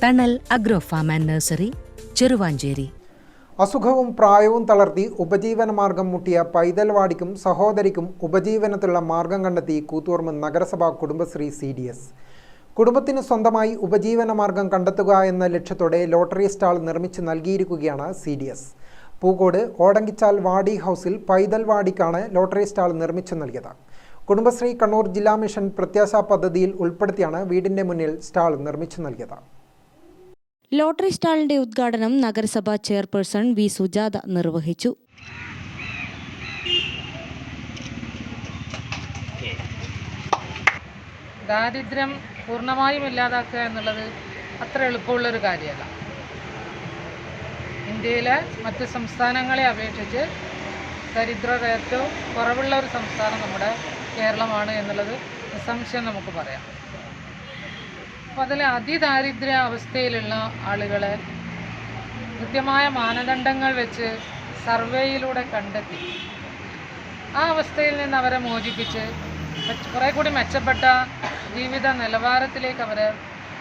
Thanal agro farm and nursery Cheruvanchery. അസുഖവും പ്രായവും തളർത്തി ഉപജീവന മാർഗം മുട്ടിയ പൈതൽവാടിക്കും സഹോദരിക്കും ഉപജീവനത്തിലുള്ള മാർഗം കണ്ടെത്തി കൂത്തുപറമ്പ് നഗരസഭ കുടുംബശ്രീ സി ഡി എസ്. കുടുംബത്തിന് സ്വന്തമായി ഉപജീവന മാർഗം കണ്ടെത്തുക എന്ന ലക്ഷ്യത്തോടെ ലോട്ടറി സ്റ്റാൾ നിർമ്മിച്ച് നൽകിയിരിക്കുകയാണ് C D S. Pookode Odankichal വാടി ഹൗസിൽ പൈതൽവാടിക്കാണ് ലോട്ടറി സ്റ്റാൾ നിർമ്മിച്ചു നൽകിയത്. കുടുംബശ്രീ കണ്ണൂർ ജില്ലാ മിഷൻ പ്രത്യാശ പദ്ധതിയിൽ ഉൾപ്പെടുത്തിയാണ് വീടിന്റെ മുന്നിൽ സ്റ്റാൾ നിർമ്മിച്ചു നൽകിയത്. ലോട്ടറി സ്റ്റാളിന്റെ ഉദ്ഘാടനം നഗരസഭാ ചെയർപേഴ്സൺ വി സുജാത നിർവഹിച്ചു. ദാരിദ്ര്യം പൂർണമായും ഇല്ലാതാക്കുക എന്നുള്ളത് അത്ര എളുപ്പമുള്ളൊരു കാര്യമല്ല. ഇന്ത്യയിലെ മറ്റ് സംസ്ഥാനങ്ങളെ അപേക്ഷിച്ച് ദരിദ്രർ ഏറ്റവും കുറവുള്ള ഒരു സംസ്ഥാനം നമ്മുടെ കേരളമാണ് എന്നുള്ളത് നിസ്സംശയം നമുക്ക് പറയാം. അപ്പോൾ അതിൽ അതിദാരിദ്ര്യ അവസ്ഥയിലുള്ള ആളുകളെ കൃത്യമായ മാനദണ്ഡങ്ങൾ വെച്ച് സർവേയിലൂടെ കണ്ടെത്തി. ആ അവസ്ഥയിൽ നിന്ന് അവരെ മോചിപ്പിച്ച് കുറേ കൂടി മെച്ചപ്പെട്ട ജീവിത നിലവാരത്തിലേക്ക് അവരെ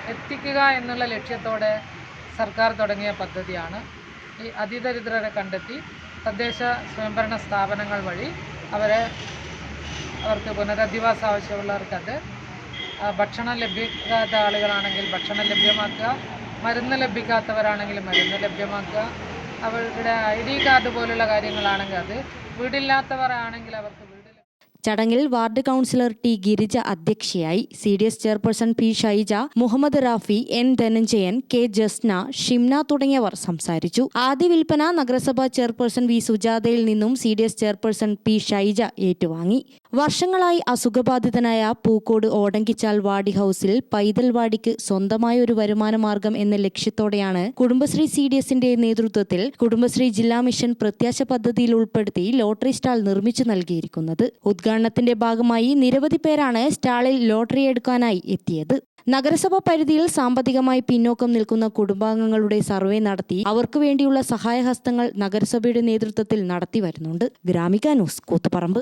എത്തിക്കുക എന്നുള്ള ലക്ഷ്യത്തോടെ സർക്കാർ തുടങ്ങിയ പദ്ധതിയാണ്. ഈ അതിദരിദ്രരെ കണ്ടെത്തി തദ്ദേശ സ്വയംഭരണ സ്ഥാപനങ്ങൾ വഴി അവരെ അവർക്ക് പുനരധിവാസ ആവശ്യമുള്ളവർക്കത് ഭക്ഷണം ലഭിക്കാത്ത ആളുകളാണെങ്കിൽ ഭക്ഷണം ലഭ്യമാക്കുക. മരുന്ന് ലഭിക്കാത്തവരാണെങ്കിൽ മരുന്ന് ലഭ്യമാക്കുക. അവരുടെ ഐ ഡി കാർഡ് പോലുള്ള കാര്യങ്ങളാണെങ്കിൽ അത് വീടില്ലാത്തവരാണെങ്കിൽ അവർക്ക് ചടങ്ങിൽ വാർഡ് കൗൺസിലർ ടി ഗിരിജ അധ്യക്ഷയായി C D S chairperson P Shaija Muhammad Rafi N Dhananjayan K Jasna Shimna തുടങ്ങിയവർ സംസാരിച്ചു. ആദ്യ വിൽപ്പന നഗരസഭാ ചെയർപേഴ്സൺ വി സുജാതയിൽ നിന്നും C D S chairperson P Shaija ഏറ്റുവാങ്ങി. വർഷങ്ങളായി അസുഖബാധിതനായ പൂക്കോട് ഓടങ്കിച്ചാൽ വാടി ഹൗസിൽ പൈതൽവാടിക്ക് സ്വന്തമായ ഒരു വരുമാന മാർഗം എന്ന ലക്ഷ്യത്തോടെയാണ് കുടുംബശ്രീ സി ഡി എസിന്റെ നേതൃത്വത്തിൽ കുടുംബശ്രീ ജില്ലാ മിഷൻ പ്രത്യാശ പദ്ധതിയിൽ ഉൾപ്പെടുത്തി ലോട്ടറി സ്റ്റാൾ നിർമ്മിച്ചു നൽകിയിരിക്കുന്നത്. ഉദ്ഘാടനത്തിന്റെ ഭാഗമായി നിരവധി പേരാണ് സ്റ്റാളിൽ ലോട്ടറി എടുക്കാനായി എത്തിയത്. നഗരസഭ പരിധിയിൽ സാമ്പത്തികമായി പിന്നോക്കം നിൽക്കുന്ന കുടുംബാംഗങ്ങളുടെ സർവേ നടത്തി അവർക്ക് വേണ്ടിയുള്ള സഹായഹസ്തങ്ങൾ നഗരസഭയുടെ നേതൃത്വത്തിൽ നടത്തി വരുന്നുണ്ട്. Gramika news Koothuparamba.